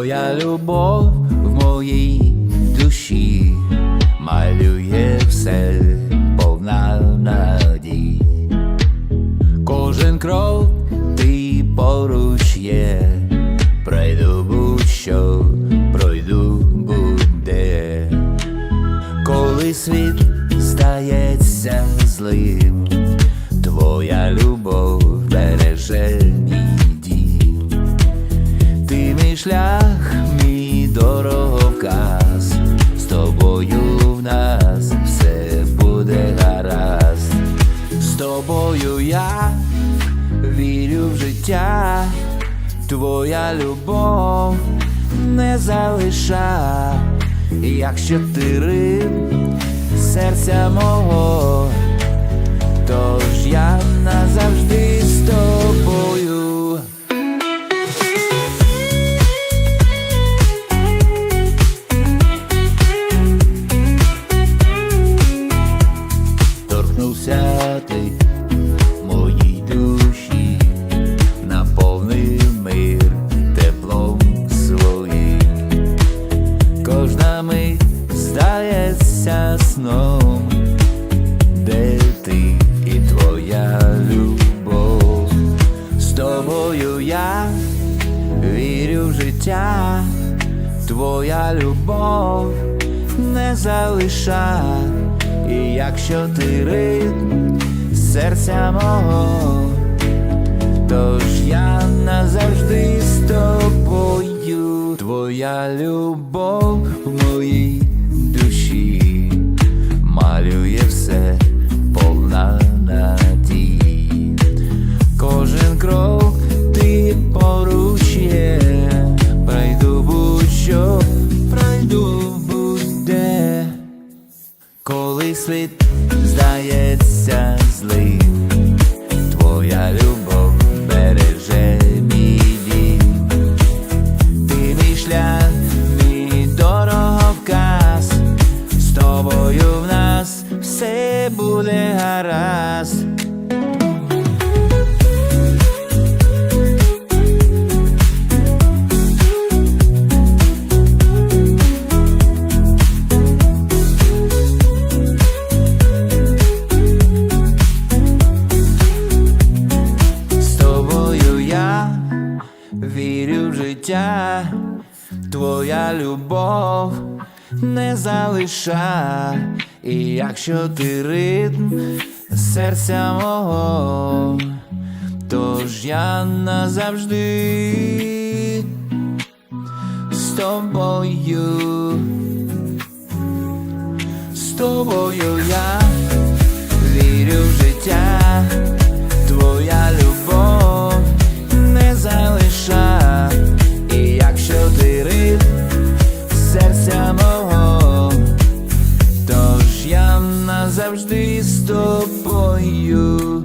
Твоя любов в моїй душі малює все повна надій. Кожен крок ти поруч є, пройду будь-що, пройду буде, коли світ здається злим, твоя любов. Дороговказ, з тобою в нас все буде гаразд, з тобою я вірю в життя, твоя любов не залиша, якщо ти риб серця мого, тож Ти моїй душі, наповнив мир теплом своїм. Кожна мить здається сном, де ти і твоя любов. З тобою я вірю в життя, твоя любов не залиша, якщо ти ритм серця мого, тож я назавжди Коли світ здається злим, життя, твоя любов не залиша, і якщо ти ритм серця мого, тож я назавжди з тобою, з тобою я Please stop por you.